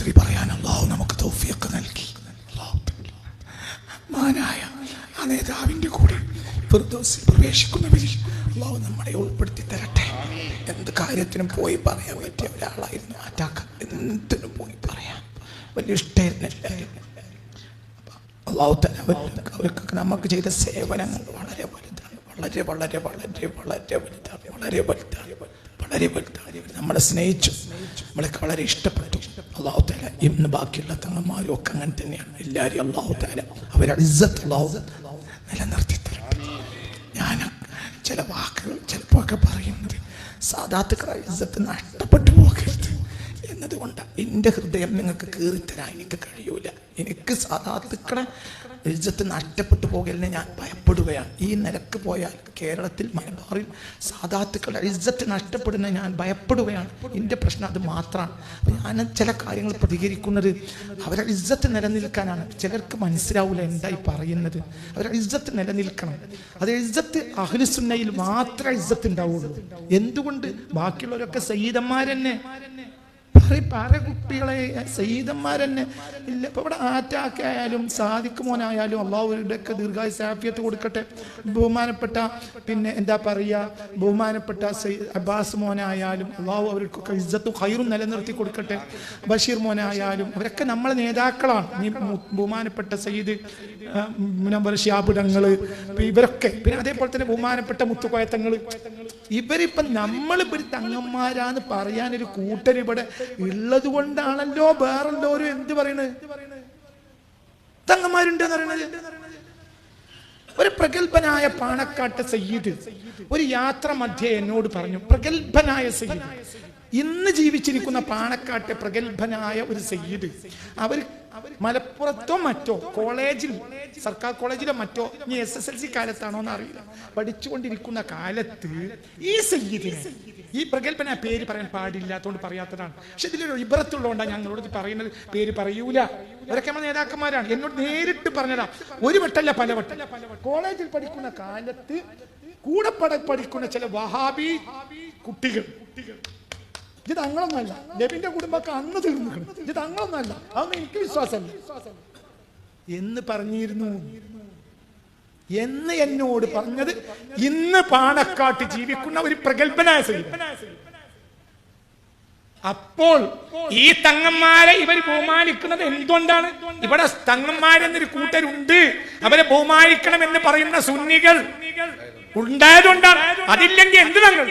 [SPEAKER 1] രാത്രി പറയാൻ അള്ളാഹു നമുക്ക് തൗഫീഖ് നൽകി. മാനായ ആ നേതാവിന്റെ കൂടെ ഫിർദോസിൽ പ്രവേശിക്കുന്നവരിൽ അള്ളാഹു നമ്മളെ ഉൾപ്പെടുത്തി തരട്ടെ. എന്ത് കാര്യത്തിനും പോയി പറയാൻ പറ്റിയ ഒരാളായിരുന്നു അറ്റാക്ക്. എന്തിനും പോയി പറയാം വലിയ ഇഷ്ടമായിരുന്നു അള്ളാഹു തന്നെ അവർക്ക് അവർക്കൊക്കെ നമുക്ക് ചെയ്ത സേവനങ്ങൾ വളരെ വലുതാണ്. വളരെ വളരെ വളരെ വളരെ വലുതാണ്. വളരെ വലുതാണ്. വളരെ വലുതാണ്. നമ്മളെ സ്നേഹിച്ചു. നമ്മളൊക്കെ വളരെ ഇഷ്ടപ്പെട്ടു. അള്ളാഹു താല ഇന്ന് ബാക്കിയുള്ള തങ്ങന്മാരും ഒക്കെ അങ്ങനെ തന്നെയാണ്. എല്ലാവരും അള്ളാഹു താല അവരുടെ ഇസ്സത്ത് അള്ളാഹു നിലനിർത്തി തരും ഞാൻ ചില വാക്കുകൾ ചിലപ്പോൾ ഒക്കെ പറയുന്നത് സാധാത്തുക്കളെ ഇസ്സത്ത് നഷ്ടപ്പെട്ടു പോകരുത് എന്നതുകൊണ്ട് എന്റെ ഹൃദയം നിങ്ങൾക്ക് കീറിത്തരാൻ എനിക്ക് കഴിയൂല. എനിക്ക് സാധാത്തുക്കളെ ഇജ്ജത്ത് നഷ്ടപ്പെട്ടു പോകലിനെ ഞാൻ ഭയപ്പെടുകയാണ്. ഈ നിലയ്ക്ക് പോയാൽ കേരളത്തിൽ മലബാറിൽ സാധാത്തുക്കളുടെ ഇജ്ജത്ത് നഷ്ടപ്പെടുന്ന ഞാൻ ഭയപ്പെടുകയാണ്. എന്റെ പ്രശ്നം അത് മാത്രമാണ്. ഞാൻ ചില കാര്യങ്ങൾ പ്രതികരിക്കുന്നത് അവരെ ഇജ്ജത്ത് നിലനിൽക്കാനാണ്. ചിലർക്ക് മനസ്സിലാവില്ല എന്തായി പറയുന്നത്. അവരുടെ ഇജ്ജത്ത് നിലനിൽക്കണം. അത് ഇജ്ജത്ത് അഹ്ലുസുന്നയിൽ മാത്രം ഇജ്ജത്ത് ഉണ്ടാവുള്ളൂ എന്തുകൊണ്ട്? ബാക്കിയുള്ളവരൊക്കെ സയ്യിദന്മാരെന്നെ. പറ- കുട്ടികളെ സയ്യിദന്മാരെന്നെ ഇല്ല. ഇപ്പൊ ഇവിടെ ആറ്റാക്കായാലും സാദിക്ക് മോനായാലും അള്ളാഹുരുടെ ഒക്കെ ദീർഘായുസ് സാഫിയത്ത് കൊടുക്കട്ടെ. ബഹുമാനപ്പെട്ട പിന്നെ എന്താ പറയുക ബഹുമാനപ്പെട്ട അബ്ബാസ് മോനായാലും അള്ളാഹു അവർക്കൊക്കെ ഇജ്ജത്തും ഖൈറും നിലനിർത്തി കൊടുക്കട്ടെ. ബഷീർ മോനായാലും അവരൊക്കെ നമ്മളെ നേതാക്കളാണ്. നീ ബഹുമാനപ്പെട്ട സയ്യിദ് മുനവർ ഷിയാബിടങ്ങൾ ഇവരൊക്കെ. പിന്നെ അതേപോലെ തന്നെ ബഹുമാനപ്പെട്ട മുത്തുകോയത്തങ്ങൾ ഇവരിപ്പം നമ്മളിപ്പോൾ തങ്ങന്മാരാന്ന് പറയാനൊരു കൂട്ടർ ഇവിടെ ഉള്ളത് കൊണ്ടാണല്ലോ വേറെല്ലോരും എന്ത് പറയണത്. തങ്ങന്മാരുണ്ട് ഒരു പ്രഗത്ഭനായ പാണക്കാട്ട് സയ്യിദ് ഒരു യാത്ര മധ്യേ എന്നോട് പറഞ്ഞു പ്രഗത്ഭനായ സയ്യിദ് ഇന്ന് ജീവിച്ചിരിക്കുന്ന പാണക്കാട്ടെ പ്രഗത്ഭനായ ഒരു സയ്യിദ് അവർ മലപ്പുറത്തോ മറ്റോ കോളേജിൽ സർക്കാർ കോളേജിലോ മറ്റോ ഇനി എസ് എസ് എൽ സി കാലത്താണോ എന്ന് അറിയില്ല. പഠിച്ചുകൊണ്ടിരിക്കുന്ന കാലത്ത് ഈ സയ്യിദിനെ ഈ പ്രഗത്ഭന പേര് പറയാൻ പാടില്ലാത്തതുകൊണ്ട് പറയാത്തതാണ്. പക്ഷെ ഇതിലൊരു ഇബറത്തുള്ളതുകൊണ്ടാണ് ഞങ്ങളോട് പറയുന്നത്. പേര് പറയൂല. അവരൊക്കെ നമ്മുടെ നേതാക്കന്മാരാണ്. എന്നോട് നേരിട്ട് പറഞ്ഞതാ. ഒരു വട്ടല്ല പല വട്ടം. കോളേജിൽ പഠിക്കുന്ന കാലത്ത് കൂടെ പട പഠിക്കുന്ന ചില വഹാബി കുട്ടികൾ. ഇത് തങ്ങളൊന്നല്ല. നബിന്റെ കുടുംബമൊക്കെ അന്ന് തീർന്നു ഇത് തങ്ങളൊന്നല്ല. അതൊന്നും എനിക്ക് വിശ്വാസമല്ല. എന്ന് പറഞ്ഞിരുന്നു. എന്ന് എന്നോട് പറഞ്ഞത് ഇന്ന് പാണക്കാട്ട് ജീവിക്കുന്ന ഒരു പ്രഗത്ഭനായ സ്ത്രീ അപ്പോൾ ഈ തങ്ങന്മാരെ ഇവർ ബഹുമാനിക്കുന്നത് എന്തുകൊണ്ടാണ്? ഇവിടെ തങ്ങന്മാരെന്നൊരു കൂട്ടരുണ്ട്. അവരെ ബഹുമാനിക്കണം എന്ന് പറയുന്ന സുന്നികൾ ഉണ്ടായതുകൊണ്ടാണ്. അതില്ലെങ്കിൽ എന്ത് തങ്ങൾ?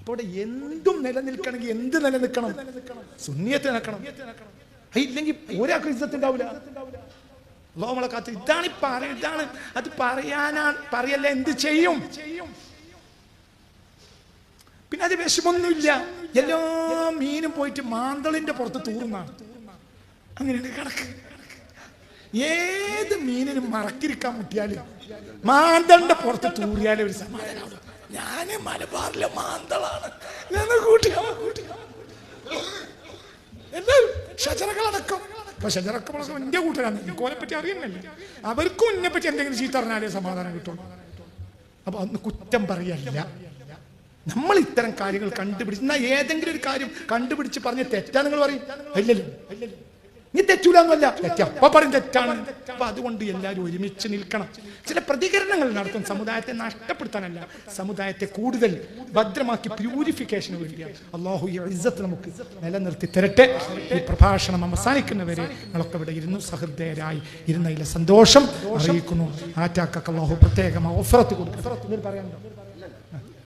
[SPEAKER 1] അപ്പോൾ എന്തും നിലനിൽക്കണമെങ്കിൽ എന്ത് നിലനിൽക്കണം? സുന്നിയത്ത് നിൽക്കണം ഇല്ലെങ്കിൽ ഒരാൾക്ക് ഇജ്ജത്തുണ്ടാവില്ല കാത്ത് ഇതാണ് ഈ പറ ഇതാണ് അത് പറയാനാ പറയല്ല? എന്ത് ചെയ്യും? പിന്നെ അത് വിഷമൊന്നുമില്ല. എല്ലാ മീനും പോയിട്ട് മാന്തളിന്റെ പുറത്ത് തൂർന്നാണ്. അങ്ങനെയാണ് കണക്ക്. ഏത് മീനിനും മറക്കിരിക്കാൻ മുട്ടിയാലും മാന്തളിന്റെ പുറത്ത് തൂറിയാലേ ഒരു സമാധാനമാണ് ഞാൻ മലബാറിലെ മാന്തളാണ്. കൂട്ടിയാ കൂട്ടിയാ എല്ലാവരും ഷജറകളടക്കം ഇപ്പൊ ഷജറക്കളൊക്കെ എന്റെ കൂട്ടരാണ് എനിക്ക് ഓനെ പറ്റി അറിയുന്നില്ല. അവർക്കും എന്നെ പറ്റി എന്തെങ്കിലും ചീത്ത അറിഞ്ഞാലേ സമാധാനം കിട്ടുള്ളൂ. അപ്പൊ അന്ന് കുറ്റം പറയല്ല. നമ്മൾ ഇത്തരം കാര്യങ്ങൾ കണ്ടുപിടിച്ച് എന്നാ ഏതെങ്കിലും ഒരു കാര്യം കണ്ടുപിടിച്ച് പറഞ്ഞ് തെറ്റാ നിങ്ങൾ പറയും? ഇല്ലല്ലോ. നീ തെറ്റൂലെന്നല്ല. തെറ്റ്. അപ്പൊ പറയും തെറ്റാണ്. അപ്പൊ അതുകൊണ്ട് എല്ലാവരും ഒരുമിച്ച് നിൽക്കണം. ചില പ്രതികരണങ്ങൾ നടത്തും. സമുദായത്തെ നഷ്ടപ്പെടുത്താനല്ല. സമുദായത്തെ കൂടുതൽ ഭദ്രമാക്കി പ്യൂരിഫിക്കേഷന് വേണ്ടിയാണ്. അള്ളാഹു ഈ ഇസ്സത്ത് നമുക്ക് നിലനിർത്തി തരട്ടെ. ഈ പ്രഭാഷണം അവസാനിക്കുന്നവരെ നിങ്ങളൊക്കെ ഇവിടെ ഇരുന്നു. സഹൃദയരായി ഇരുന്നതിലെ സന്തോഷം അറിയിക്കുന്നു. ആറ്റാക്കൊക്കെ അള്ളാഹു പ്രത്യേകം ഓഫറത്ത് കൊടുക്കും പറയാനുണ്ടോ?